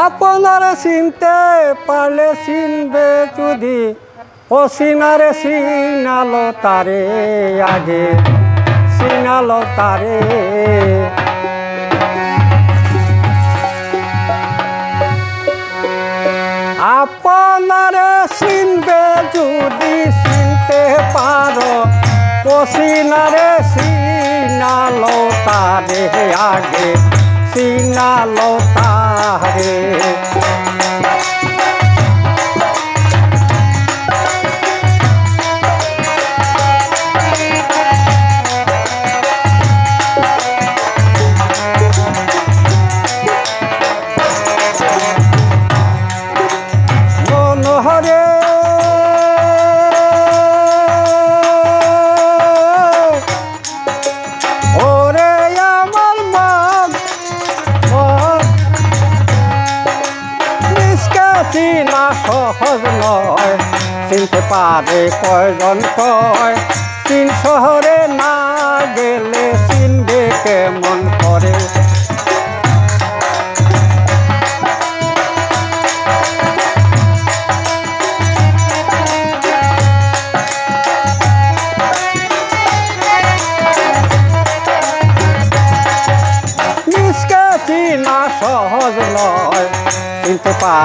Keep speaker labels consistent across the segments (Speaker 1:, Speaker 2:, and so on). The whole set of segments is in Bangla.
Speaker 1: আপনার চিনতে পারলে চিনবে যদি ও সিনারে সিনালো তারে আগে সিনালো তারে আপনারে চিনবে যদি চিনতে পারো। কচিনারে চিনালো তারে আগে লতা তারে। নয় চিনতে পারে কয়জন কয়? তিন শহরে না গেলে চিনবে কেমন করে?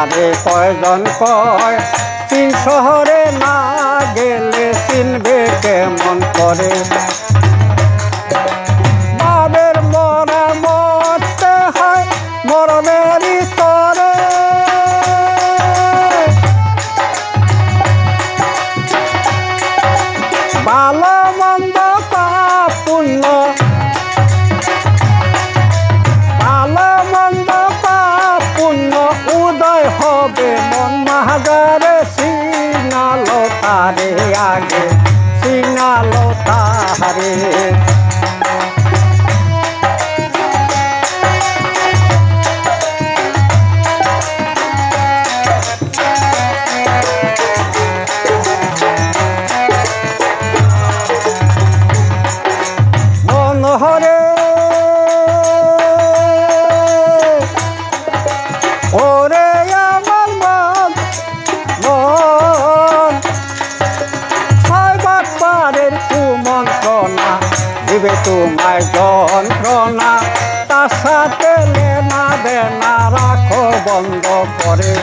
Speaker 1: পারে কয়জন কয়? তিন শহরে না গেলে চিনবে কেমন করে? আগে সিনালো তারে দিবে তোমায় যন্ত্রণা। তার সাথে লেনা দেনা রাখো, বন্ধ করে।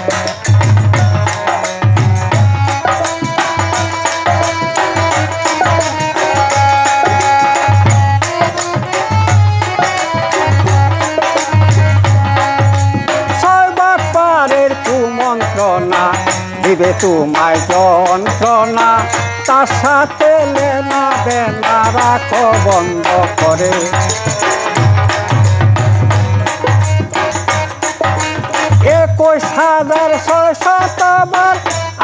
Speaker 1: দিবে তোমায় যন্ত্রণা। তার সাথে লেনা দেনা রাখো বন্ধ করে। একুশ হাজার ছয় শতবার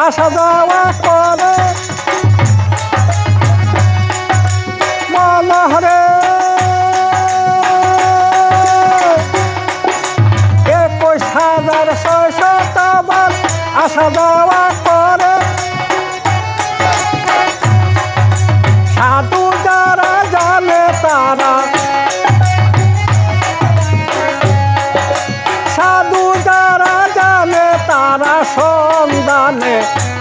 Speaker 1: আসা যাওয়া করে। তারা। সাধু যারা জানে তারা সন্ধানে।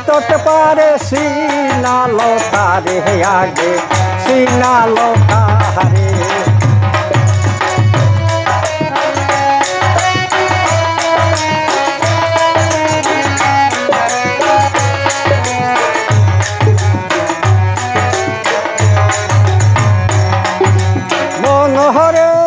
Speaker 1: তোতে পারে সিনালো তারে আগে। সিনালো তারে মনোহরে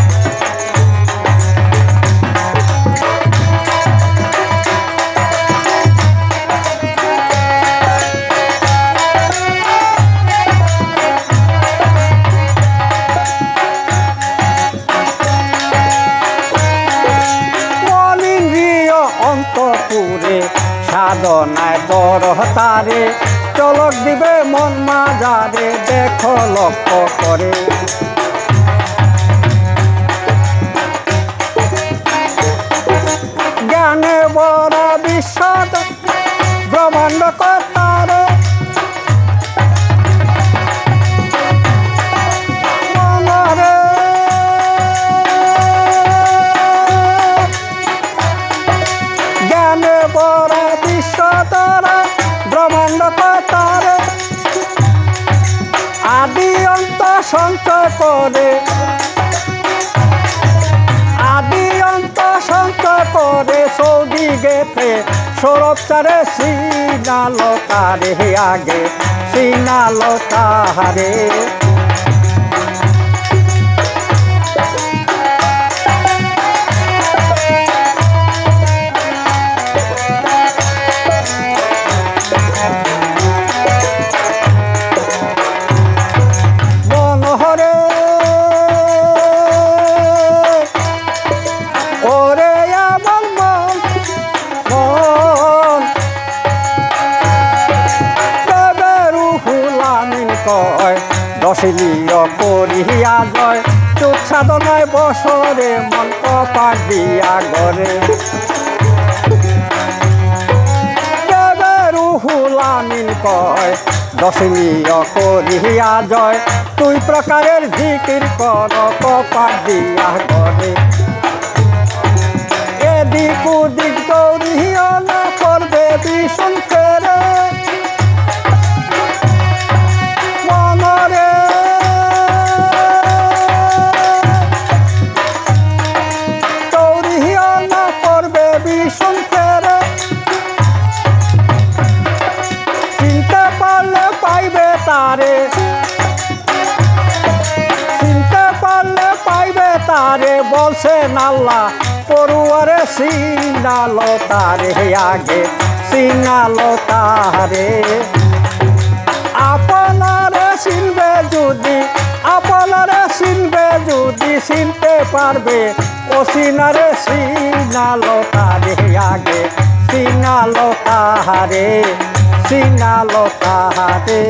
Speaker 1: তারে চলক দিবে মন মাজারে দেখো লক্ষ্য করে। জ্ঞানে বড় বিশ্বত ব্রহ্মাণ্ড কর্তারে সঞ্চয় করে। আদি অন্ত সঞ্চয় করে সৌদি গেতে সৌরভ সিনালো তারে আগে সিনালো তাহারে কয় দশলীয় করিয়া জয়। চুপ সাধনায় বসরে মন কপাট দিয়া গরে তবে রুহুলামিন কয় করিয়া জয়। তুই প্রকারের কর দিয়া করে এদিক না করবে ভীষণ নাল্লা পড়ুয়ারে সিনালো তারে আগে সিনালো তারে আপনারে চিনবে যদি, আপনারে চিনবে যদি চিনতে পারবে, ও সিনারে সিনালো তারে আগে সিনালো তাহারে সিনালো তাহারে।